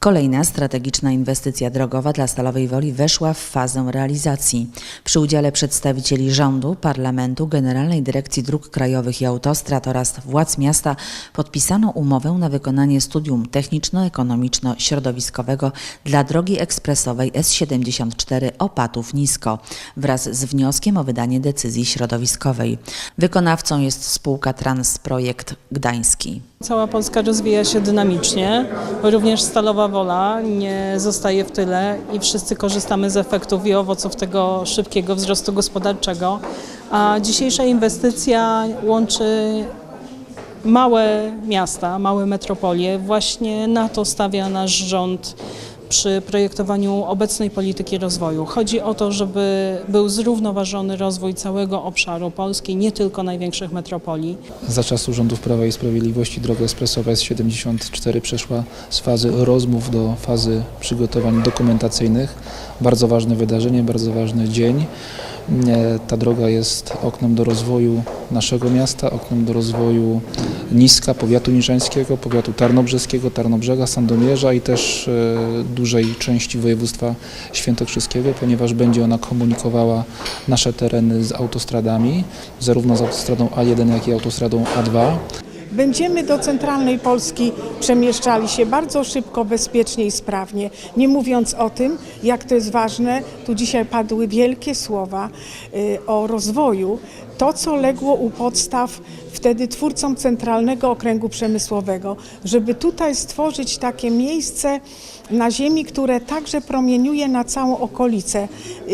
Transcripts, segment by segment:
Kolejna strategiczna inwestycja drogowa dla Stalowej Woli weszła w fazę realizacji. Przy udziale przedstawicieli rządu, parlamentu, Generalnej Dyrekcji Dróg Krajowych i Autostrad oraz władz miasta podpisano umowę na wykonanie studium techniczno-ekonomiczno-środowiskowego dla drogi ekspresowej S74 Opatów-Nisko wraz z wnioskiem o wydanie decyzji środowiskowej. Wykonawcą jest spółka Transprojekt Gdański. Cała Polska rozwija się dynamicznie, również Stalowa Wola nie zostaje w tyle i wszyscy korzystamy z efektów i owoców tego szybkiego wzrostu gospodarczego. A dzisiejsza inwestycja łączy małe miasta, małe metropolie. Właśnie na to stawia nasz rząd przy projektowaniu obecnej polityki rozwoju. Chodzi o to, żeby był zrównoważony rozwój całego obszaru Polski, nie tylko największych metropolii. Za czasów rządów Prawa i Sprawiedliwości droga ekspresowa S74 przeszła z fazy rozmów do fazy przygotowań dokumentacyjnych. Bardzo ważne wydarzenie, bardzo ważny dzień. Ta droga jest oknem do rozwoju naszego miasta, oknem do rozwoju Niska, powiatu niżańskiego, powiatu tarnobrzeskiego, Tarnobrzega, Sandomierza i też e, dużej części województwa świętokrzyskiego, ponieważ będzie ona komunikowała nasze tereny z autostradami, zarówno z autostradą A1, jak i autostradą A2. Będziemy do centralnej Polski przemieszczali się bardzo szybko, bezpiecznie i sprawnie. Nie mówiąc o tym, jak to jest ważne, tu dzisiaj padły wielkie słowa y, o rozwoju. To, co legło u podstaw wtedy twórcom Centralnego Okręgu Przemysłowego, żeby tutaj stworzyć takie miejsce na ziemi, które także promieniuje na całą okolicę.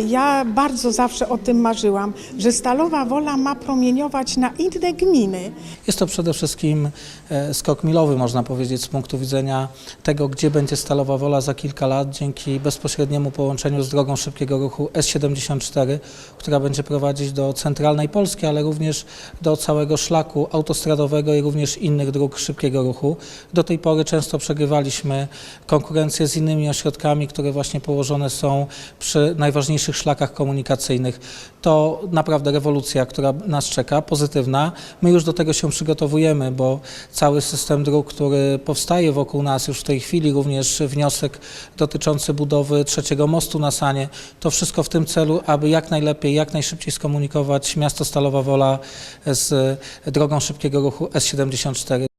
Ja bardzo zawsze o tym marzyłam, że Stalowa Wola ma promieniować na inne gminy. Jest to przede wszystkim e, skok milowy, można powiedzieć, z punktu widzenia tego, gdzie będzie Stalowa Wola za kilka lat dzięki bezpośredniemu połączeniu z drogą szybkiego ruchu S74, która będzie prowadzić do centralnej Polski, ale również do całego szlaku autostradowego i również innych dróg szybkiego ruchu. Do tej pory często przegrywaliśmy konkurencję z innymi ośrodkami, które właśnie położone są przy najważniejszych szlakach komunikacyjnych. To naprawdę rewolucja, która nas czeka, pozytywna. My już do tego się przygotowujemy, bo cały system dróg, który powstaje wokół nas już w tej chwili, również wniosek dotyczący budowy trzeciego mostu na Sanie, to wszystko w tym celu, aby jak najlepiej, jak najszybciej skomunikować miasto Stalowa Wola z drogą szybkiego ruchu S74.